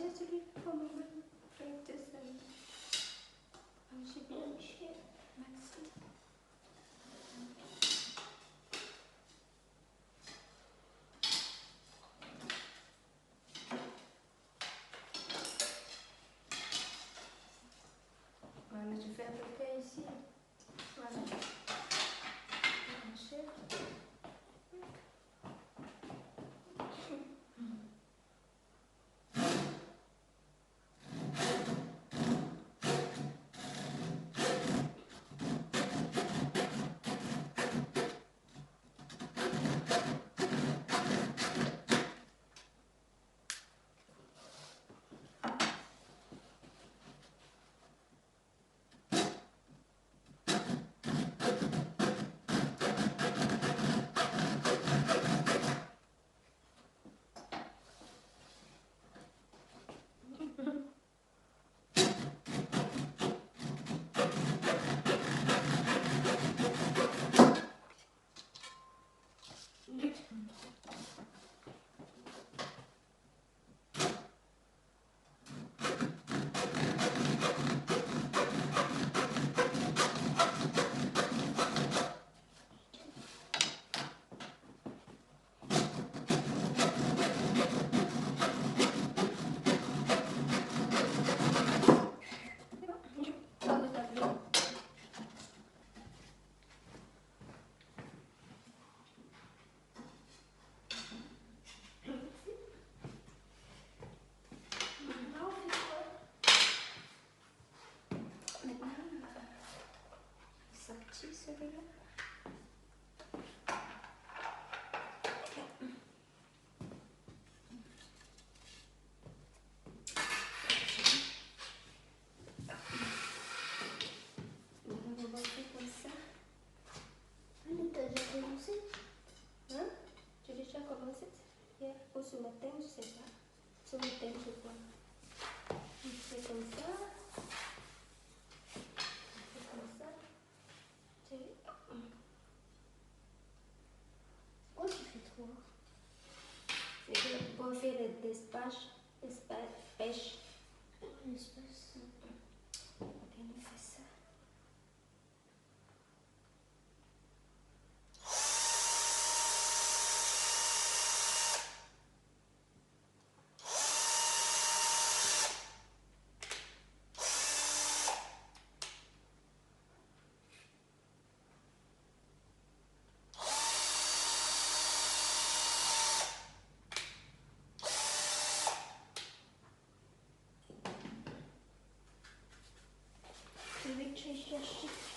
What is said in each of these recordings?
실수를 퍼먹을 matin, je sais pas. Ce matin, je crois. On fait comme ça. On fait comme ça. Tu fais trop C'est pour faire des espaces, pêche. L'espace. Ok, on fait ça. Yaşasın.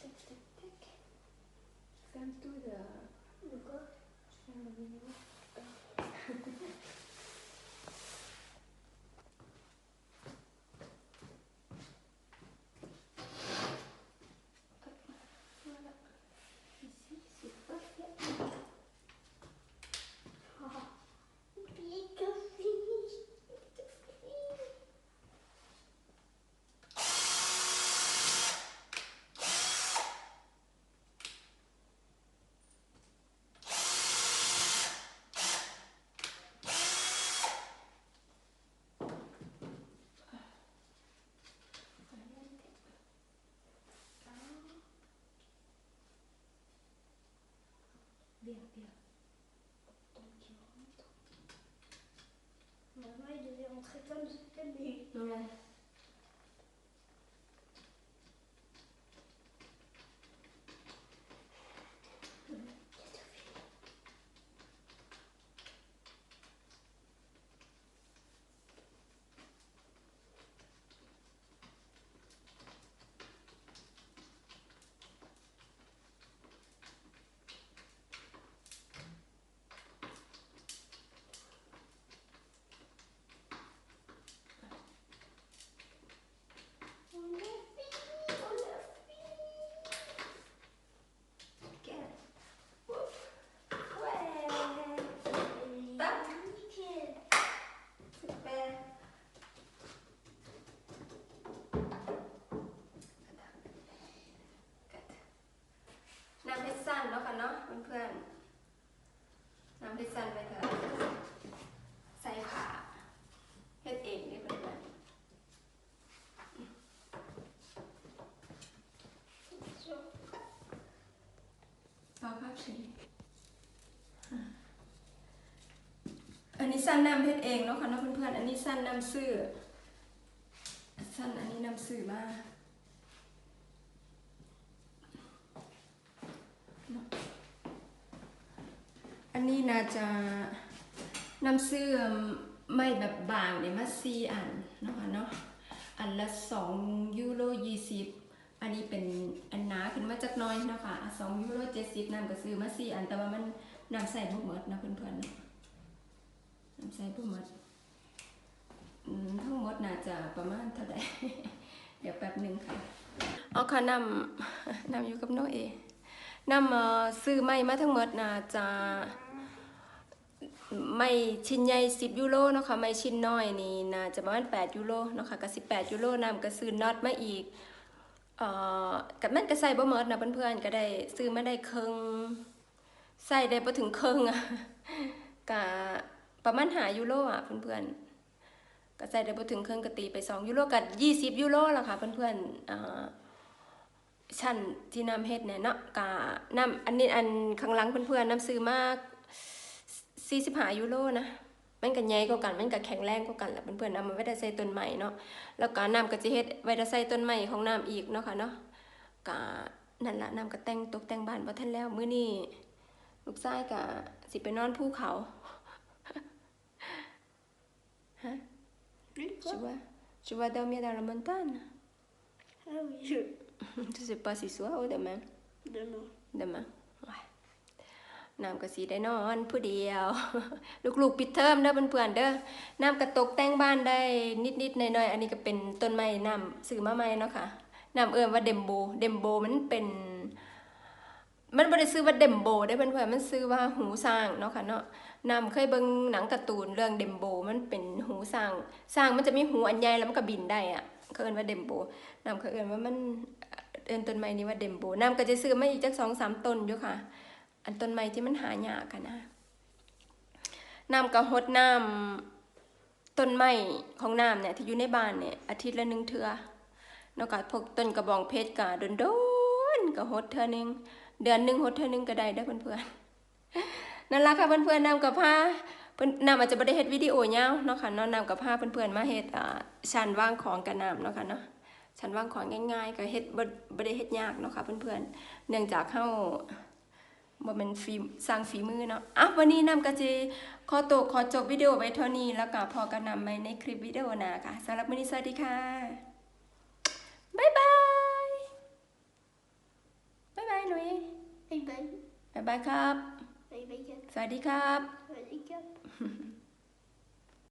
Tac, tac, tac. Ferme tout le, le fem sekunder. ดูเลยแกะปุ๊บแหวตับสิบแปดน้ำเพชรสั้นเนาะค่ะเนาะเพื่อนๆน้ำเพชรสั้นไปเถอะใส่ขาเฮ็ดเองนี่เพื่อนๆ Så. เอาภาพสีอันนี้สั้นนำเพชรเองเนาะค่ะเนาะเพื่อนๆ อันนี้สั้นนำซื้อสั้นอันนี้นำซื้อมาอันนี้น่าจะนำซื้อไม่แบบบางเนี่ยมาสี่อันเนาะคะเนาะ อันละสองยูโรยี่สิบ อันนี้เป็นอันหนาขึ้นมาจากน้อยนะคะสองยูโรเจ็ดสิบนำก็ซื้อมาสี่อันแต่ว่ามันนำใส่บุหมดนะเพื่อนๆนำใส่บุหมดทั้งหมดน่าจะประมาณเท่าไหร่เดี๋ยวแป๊บหนึ่งค่ะเอาค่ะนำนำอยู่กับนเอนำเอ่อซื้อไม้มาทั้งหมดน่าจะไม่ชิ้นใหญ่10ยูโรเนาะค่ะไม่ชิ้นน้อยนี่น่าจะประมาณ8ยูโรเนาะค่ะก็18ยูโรนำก็ซื้อน็อตมาอีก กับแม่นก็ใส่บ่หมดนะเพื่อนๆก็ได้ซื้อมาได้ครึ่งใส่ได้บ่ถึงครึ่งอะก็ประมาณ5ยูโรอะเพื่อนๆก็ใส่ได้บ่ถึงครึ่งก็ตีไป2ยูโรกับ20ยูโรล่ะค่ะเพื่อนๆชั้นที่นำเฮ็ดเนี่ยเนาะก็นำอันนี้อันข้างหลังเพื่อนๆนำซื้อมาก45ยูโรนะ มันก็ใหญ่กว่ากัน มันก็แข็งแรงกว่ากันแหละเพื่อนๆนำมาไว้ได้ใส่ต้นใหม่เนาะ แล้วก็น้ำก็จะเฮ็ดไว้จะใส่ต้นไม้ของน้ำอีกเนาะค่ะเนาะก็นั่นละน้ำก็แต่งตกแต่งบ้านบ่ทันแล้วมื้อนี้ลูกชายก็สิไปนอนภูเขา ฮะ Plus Tu quoi vas tu vas dormir dans la montagne Ah oui, je. Je sais pas si soir ou demain Demain. demain ouais น้ำก็สิได้นอนผู้เดียว ลูกๆปิดเทอมเด้อเพื่อนๆเด้อน้ำก็ตกแต่งบ้านได้นิดๆหน่อยๆอันนี้ก็เป็นต้นไม้น้ำซื้อมาใหม่เนาะค่ะน้ำเอิ้นว่าเดมโบเดมโบมันเป็น มันบ่ได้ซื้อว่าเดมโบได้เพื่อนๆมันซื้อว่าหูสร้างเนาะค่ะเนาะน้ำเคยเบิ่งหนังการ์ตูนเรื่องเดมโบมันเป็นหูสร้างสร้างมันจะมีหูอันใหญ่แล้วมันก็บินได้อะเขาเอิ้นว่าเดมโบน้ำเขาเอิ้นว่ามันเอิ้นต้นไม้นี้ว่าเดมโบน้ำก็จะซื้อมาอีกจัก2-3ต้นอยู่ค่ะ อันต้นไม้ที่มันหายากกันนะน้ำก็หดน้ำต้นไม้ของน้ำเนี่ยที่อยู่ในบ้านเนี่ยอาทิตย์ละหนึ่งเทือนอกจากพวกต้นกระบองเพชรกะโดนโดนๆก็หดเทือหนึงเดือนหนึ่งหดเทือหนึงก็ได้ได้เพื่อนๆนั่นละค่ะเพื่อนๆนำกับผ้าเพิ่อนนำอาจจะบ่ได้เฮ็ดวิดีโอยาวเนาะค่ะเนาะนำกับผ้าเพื่อนๆมาเฮ็ดอ่าชั้นวางของกันน้ำเนาะค่ะเนาะชั้นวางของง่ายๆก็เฮ็ดบ่บ่ได้เฮ็ดยากเนาะค่ะเพื่อนๆเนื่องจากเฮา บ่เป็นฝีสร้างฝีมือเนาะอะวันนี้นำก็จะขอตัวขอจบวิดีโอไว้เท่านี้แล้วก็พอกันนำไปในคลิปวิดีโอหน้าค่ะสำหรับวันนี้สวัสดีค่ะบ๊ายบายบ๊ายบายหนุ่ย Bye bye. บ๊ายบายครับ Bye bye. สวัสดีครับ Bye bye.